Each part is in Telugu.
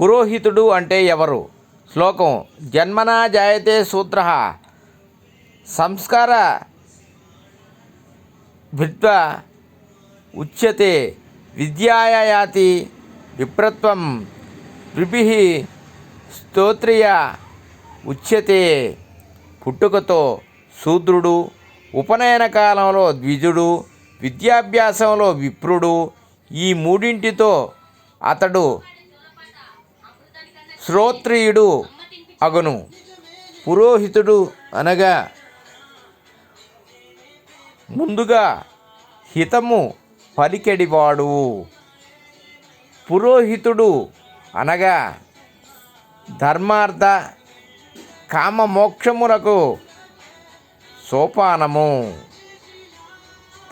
పురోహితుడు అంటే ఎవరు? శ్లోకం జన్మనా జాయతే సూత్ర. సంస్కార భిత్వ ఉచ్యతే విద్యాయాతి విప్రత్వం విభి స్తోత్రియ ఉచ్యతే. పుట్టుకతో శూద్రుడు ఉపనయన కాలంలో ద్విజుడు విద్యాభ్యాసంలో విప్రుడు ఈ మూడింటితో అతడు శ్రోత్రియుడు అగును. పురోహితుడు అనగా ముందుగా హితము పలికెడివాడు. పురోహితుడు అనగా ధర్మార్థ కామ మోక్షములకు సోపానము.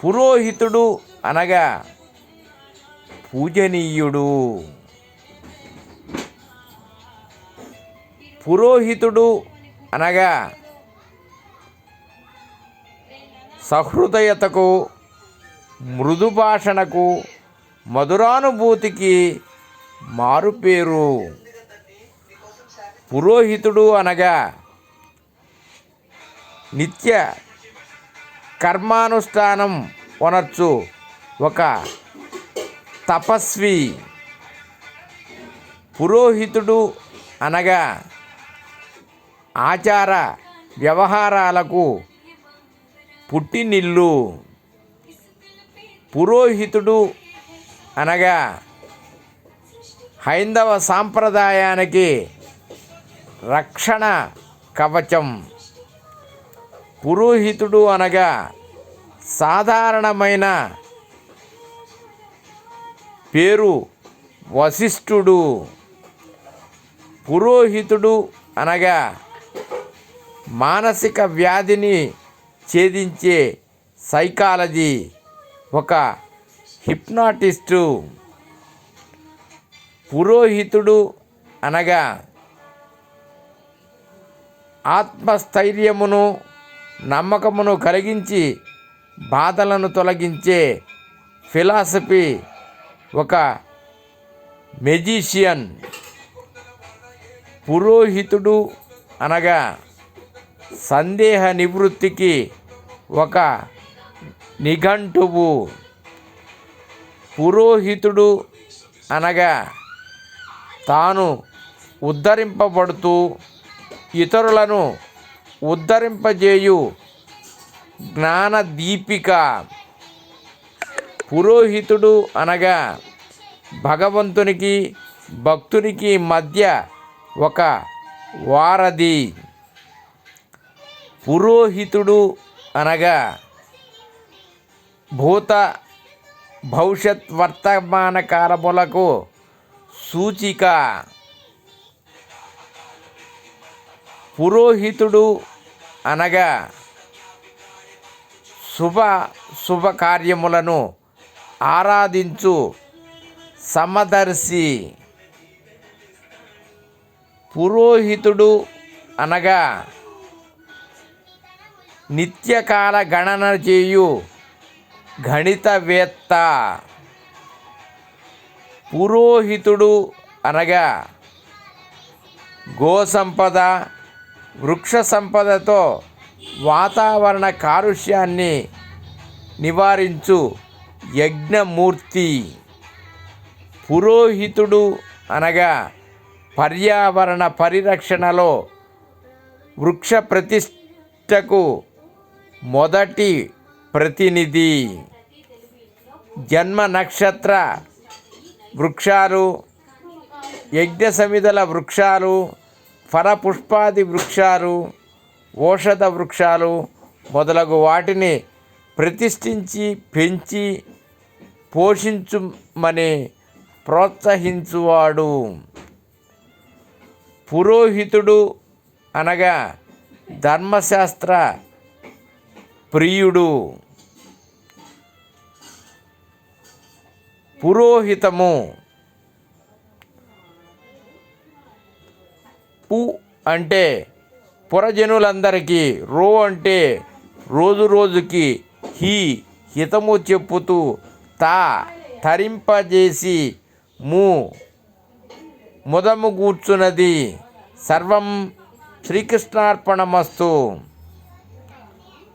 పురోహితుడు అనగా పూజనీయుడు. పురోహితుడు అనగా సహృదయతకు మృదు భాషణకు మధురానుభూతికి మారుపేరు. పురోహితుడు అనగా నిత్య కర్మానుష్ఠానం కొనచ్చు ఒక తపస్వి. పురోహితుడు అనగా ఆచార వ్యవహారాలకు పుట్టినిల్లు. పురోహితుడు అనగా హైందవ సాంప్రదాయానికి రక్షణ కవచం. పురోహితుడు అనగా సాధారణమైన పేరు వశిష్ఠుడు. పురోహితుడు అనగా మానసిక వ్యాధిని ఛేదించే సైకాలజీ ఒక హిప్నాటిస్టు పురోహితుడు అనగా ఆత్మస్థైర్యమును నమ్మకమును కలిగించి బాధలను తొలగించే ఫిలాసఫీ ఒక మెజీషియన్. పురోహితుడు అనగా సందేహ నివృత్తికి ఒక నిఘంటువు. పురోహితుడు అనగా తాను ఉద్ధరింపబడుతూ ఇతరులను ఉద్ధరింపజేయు జ్ఞానదీపిక పురోహితుడు అనగా భగవంతునికి భక్తునికి మధ్య ఒక వారధి. పురోహితుడు అనగా భూత భవిష్యత్ వర్తమాన కాలములకు సూచిక. పురోహితుడు అనగా శుభ శుభకార్యములను ఆరాధించు సమదర్శి. పురోహితుడు అనగా నిత్యకాల గణన చేయు గణితవేత్త పురోహితుడు అనగా గోసంపద వృక్ష సంపదతో వాతావరణ కాలుష్యాన్ని నివారించు యజ్ఞమూర్తి పురోహితుడు అనగా పర్యావరణ పరిరక్షణలో వృక్ష ప్రతిష్టకు మొదటి ప్రతినిధి జన్మ నక్షత్ర వృక్షాలు యజ్ఞ సమిధల వృక్షాలు ఫలపుష్పాది వృక్షాలు ఔషధ వృక్షాలు మొదలగు వాటిని ప్రతిష్ఠించి పెంచి పోషించుమని ప్రోత్సహించువాడు. పురోహితుడు అనగా ధర్మశాస్త్ర ప్రియుడు. పురోహితము. పు అంటే పురజనులందరికీ రో అంటే రోజు రోజుకి హి హితము చెప్పుతూ తా తరింపజేసి ము ముదము కూర్చున్నది. సర్వం శ్రీకృష్ణార్పణమస్తు.